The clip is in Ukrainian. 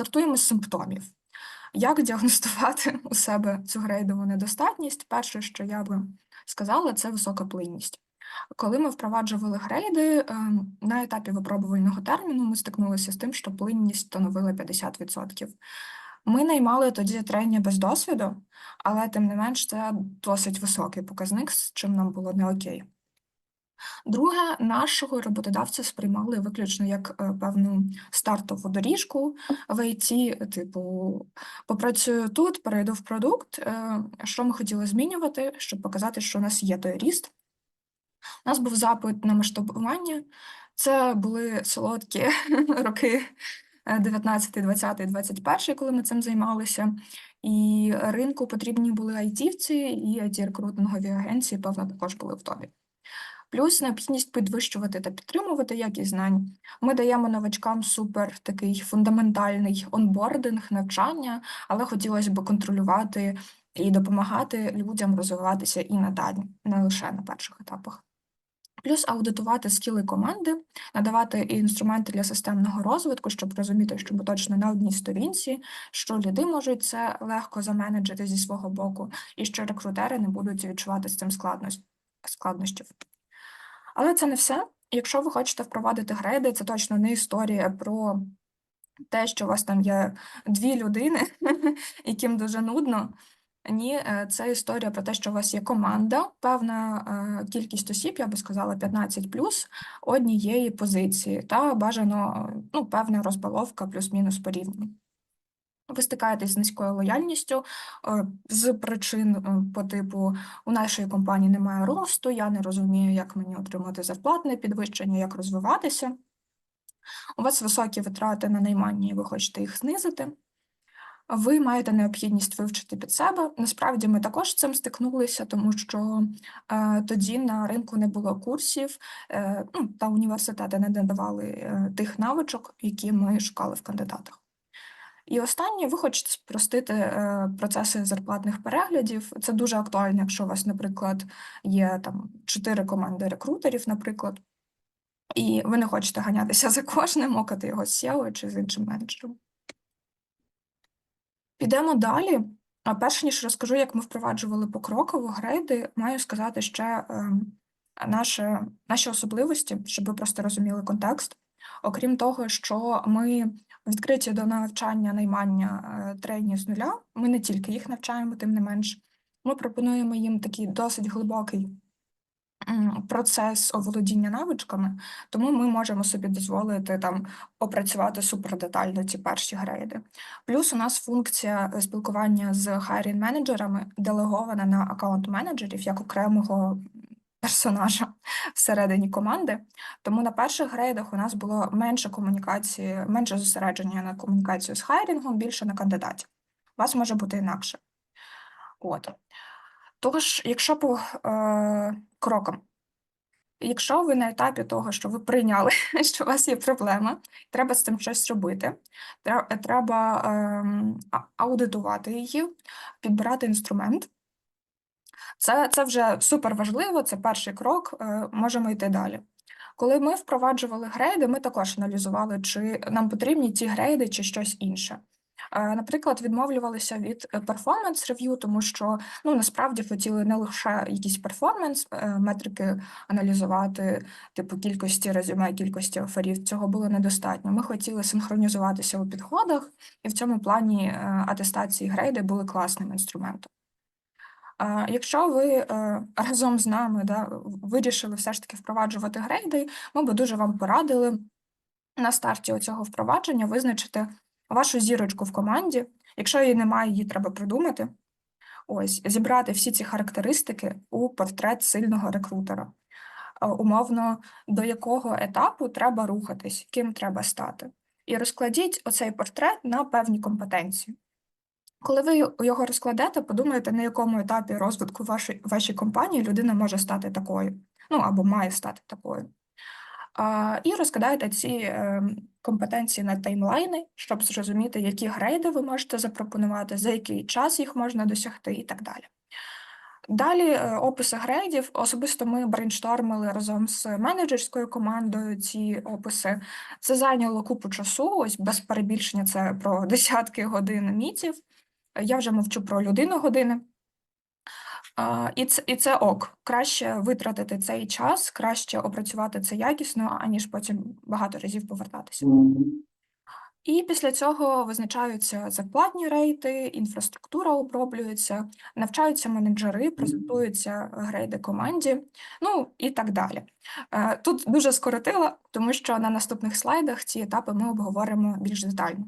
Стартуємо з симптомів. Як діагностувати у себе цю грейдову недостатність? Перше, що я би сказала, це висока плинність. Коли ми впроваджували грейди, ем, на етапі випробувального терміну ми стикнулися з тим, що плинність становила 50%. Ми наймали тоді тренінги без досвіду, але тим не менш це досить високий показник, з чим нам було не окей. Друге, нашого роботодавця сприймали виключно як е, певну стартову доріжку в IT, типу, попрацюю тут, перейду в продукт. Е, Що ми хотіли змінювати, щоб показати, що у нас є той ріст. У нас був запит на масштабування. Це були солодкі роки е, 19, 20, 21, коли ми цим займалися. І ринку потрібні були айтівці, і IT-рекрутингові агенції, певно, також були в топі. Плюс необхідність підвищувати та підтримувати якість знань. Ми даємо новачкам супер такий фундаментальний онбординг, навчання, але хотілося б контролювати і допомагати людям розвиватися і надалі, не лише на перших етапах. Плюс аудитувати скіли команди, надавати інструменти для системного розвитку, щоб розуміти, що ми точно на одній сторінці, що люди можуть це легко заменеджити зі свого боку, і що рекрутери не будуть відчувати з цим складнощ- складнощів. Але це не все. Якщо ви хочете впровадити грейди, це точно не історія про те, що у вас там є дві людини, яким дуже нудно. Ні, е, це історія про те, що у вас є команда, певна е, кількість осіб, я би сказала, 15 плюс однієї позиції, та бажано ну, певна розбаловка плюс-мінус порівняно. Ви стикаєтесь з низькою лояльністю е, з причин е, по типу у нашої компанії немає росту, я не розумію, як мені отримати зарплатне підвищення, як розвиватися. У вас високі витрати на наймання, і ви хочете їх знизити. Ви маєте необхідність вивчити під себе. Насправді ми також з цим стикнулися, тому що е, тоді на ринку не було курсів, е, ну, та університети не надавали е, тих навичок, які ми шукали в кандидатах. І останнє, ви хочете спростити е, процеси зарплатних переглядів. Це дуже актуально, якщо у вас, наприклад, є там чотири команди рекрутерів, наприклад, і ви не хочете ганятися за кожним, окати його з SEO чи з іншим менеджером. Підемо далі. А перш ніж розкажу, як ми впроваджували покроково грейди, маю сказати ще ем, наше, наші особливості, щоб ви просто розуміли контекст. Окрім того, що ми відкриті до навчання наймання е, тренів з нуля, ми не тільки їх навчаємо, тим не менш. Ми пропонуємо їм такий досить глибокий процес оволодіння навичками, тому ми можемо собі дозволити там опрацювати супердетально ці перші грейди. Плюс у нас функція е, спілкування з hiring менеджерами делегована на аккаунт-менеджерів як окремого персонажа всередині команди. Тому на перших грейдах у нас було менше комунікації, менше зосередження на комунікацію з хайрінгом, більше на кандидатів. У вас може бути інакше. От. Тож, якщо по е, крокам, якщо ви на етапі того, що ви прийняли, що у вас є проблема, треба з цим щось робити, треба а- аудитувати її, підбирати інструмент. Це, це вже супер важливо, це перший крок, е, можемо йти далі. Коли ми впроваджували грейди, ми також аналізували, чи нам потрібні ті грейди, чи щось інше. Е, Наприклад, відмовлювалися від перформанс рев'ю, тому що ну насправді хотіли не лише якийсь перформанс, метрики аналізувати, типу кількості резюме, кількості оферів. Цього було недостатньо. Ми хотіли синхронізуватися у підходах, і в цьому плані е, атестації грейди були класним інструментом. А Якщо ви е, разом з нами да, вирішили все ж таки впроваджувати грейди, ми би дуже вам порадили на старті цього впровадження визначити вашу зірочку в команді. Якщо її немає, її треба придумати. Ось, зібрати всі ці характеристики у портрет сильного рекрутера. Е, Умовно, до якого етапу треба рухатись, ким треба стати. І розкладіть оцей портрет на певні компетенції. Коли ви його розкладете, подумайте, на якому етапі розвитку вашої, вашої компанії людина може стати такою, ну або має стати такою. А, і розкладайте ці е, компетенції на таймлайни, щоб зрозуміти, які грейди ви можете запропонувати, за який час їх можна досягти і так далі. Далі е, описи грейдів. Особисто ми брейнштормили разом з менеджерською командою ці описи. Це зайняло купу часу. Ось без перебільшення це про десятки годин мітів. Я вже мовчу про людину години. І це, і це ок. Краще витратити цей час, краще опрацювати це якісно, аніж потім багато разів повертатися. І після цього визначаються зарплатні рейти, інфраструктура оброблюється, навчаються менеджери, презентуються грейди команді, ну і так далі. Е, Тут дуже скоротила, тому що на наступних слайдах ці етапи ми обговоримо більш детально.